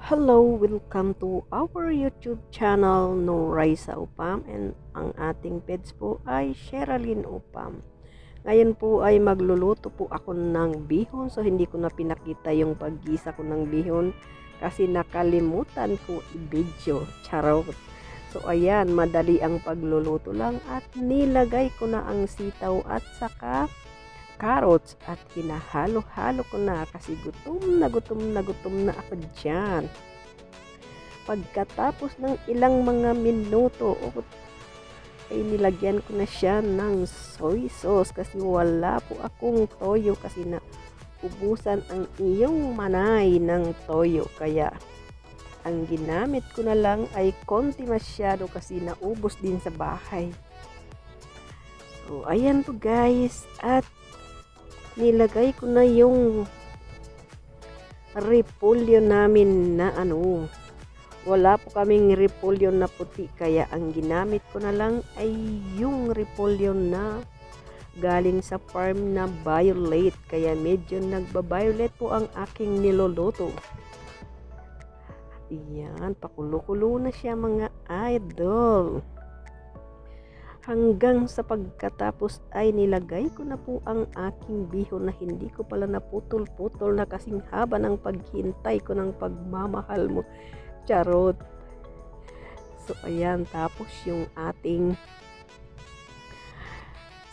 Hello, welcome to our YouTube channel, No Raisa Upam and ang ating page po ay Sherilyn Upam. Ngayon po ay magluluto po ako ng bihon so hindi ko na pinakita yung paggisa ko ng bihon kasi nakalimutan ko i-video. Charot. So ayan, madali ang pagluluto lang at nilagay ko na ang sitaw at saka carrots at hinahalo-halo ko na kasi gutom na gutom na gutom na ako dyan. Pagkatapos ng ilang mga minuto, oh, ay nilagyan ko na siya ng soy sauce kasi wala po akong toyo kasi na ubusan ang iyong manay ng toyo. Kaya ang ginamit ko na lang ay konti masyado kasi naubos din sa bahay. So, ayan po guys. At nilagay ko na yung repolyo namin na ano. Wala po kaming repolyo na puti kaya ang ginamit ko na lang ay yung repolyo na galing sa farm na violet. Kaya medyo nagba-violet po ang aking niloloto. Ayan, pakulo-kulo na siya mga idol hanggang sa pagkatapos ay nilagay ko na po ang aking bihon na hindi ko pala naputol-putol na kasing haba ng paghintay ko ng pagmamahal mo. Charot. So ayan, tapos yung ating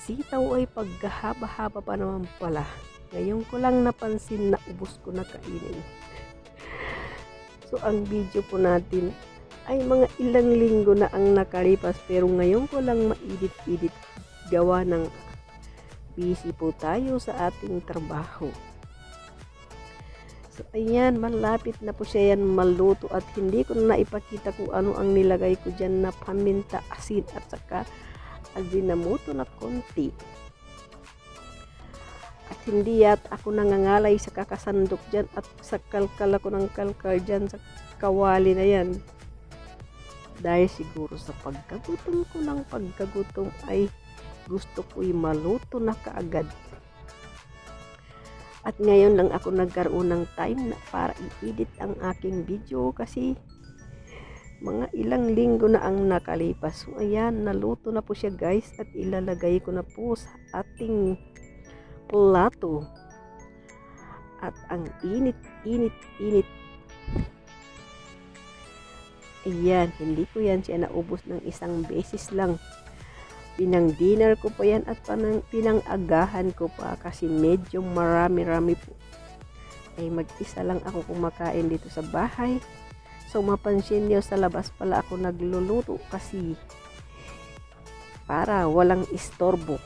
sitaw ay pagkahaba-haba pa naman pala. Ngayon ko lang napansin na ubos ko na kainin. So ang video po natin ay mga ilang linggo na ang nakalipas pero ngayon ko lang maidit-idit gawa ng busy po tayo sa ating trabaho. So ayan, malapit na po siya yan maluto at hindi ko na naipakita kung ano ang nilagay ko dyan na paminta, asin at saka azinamoto na konti. At hindi yat ako nangangalay sa kakasandok dyan at sa kalkal ako ng kalkal dyan sa kawali na yan dahil siguro sa pagkagutom ko ng pagkagutom ay gusto ko'y maluto na kaagad. At ngayon lang ako nagkaroon ng time na para i-edit ang aking video kasi mga ilang linggo na ang nakalipas. So ayan, naluto na po siya guys at ilalagay ko na po sa ating plato. At ang init, init, init Ayan, hindi ko yan siya naubos ng isang beses lang. Pinang dinner ko pa yan at pinang-agahan ko pa kasi medyo marami-rami po. Ay mag-isa lang ako kumakain dito sa bahay. So mapansin niyo sa labas pala ako nagluluto kasi para walang istorbo.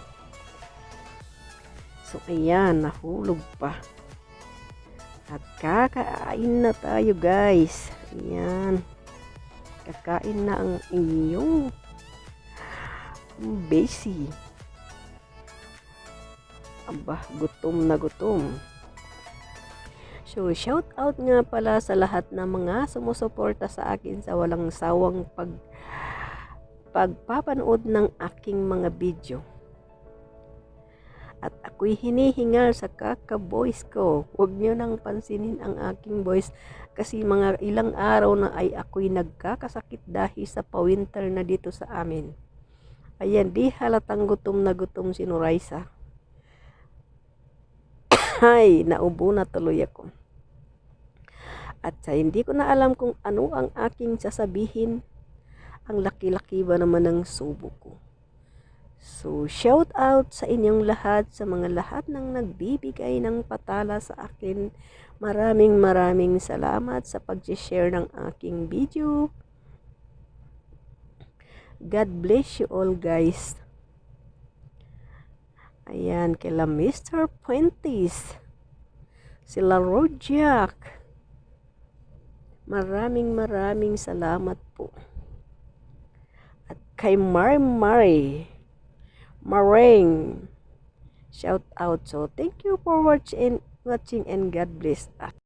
So ayan, nahulog pa. At kakain na tayo guys. Ayan kakain na ang inyong basi. Aba, gutom na gutom. So, shout out nga pala sa lahat ng mga sumusuporta sa akin sa walang sawang pag pagpapanood ng aking mga video. At ako'y hinihingal sa kaka-voice ko. Huwag niyo nang pansinin ang aking voice kasi mga ilang araw na ay ako'y nagkakasakit dahil sa pa-winter na dito sa amin. Ayan, di halatang gutom na gutom si Noraisa. ay, naubo na tuloy ako. At sa hindi ko na alam kung ano ang aking sasabihin, ang laki-laki ba naman ng subo ko. So, shout out sa inyong lahat, sa mga lahat ng nagbibigay ng patala sa akin. Maraming maraming salamat sa pag-share ng aking video. God bless you all guys. Ayan, kila Mr. Puentes. Sila Rojak. Maraming maraming salamat po. At kay Mari Mari. Marang. Shout out. So, thank you for watching, watching and God bless us.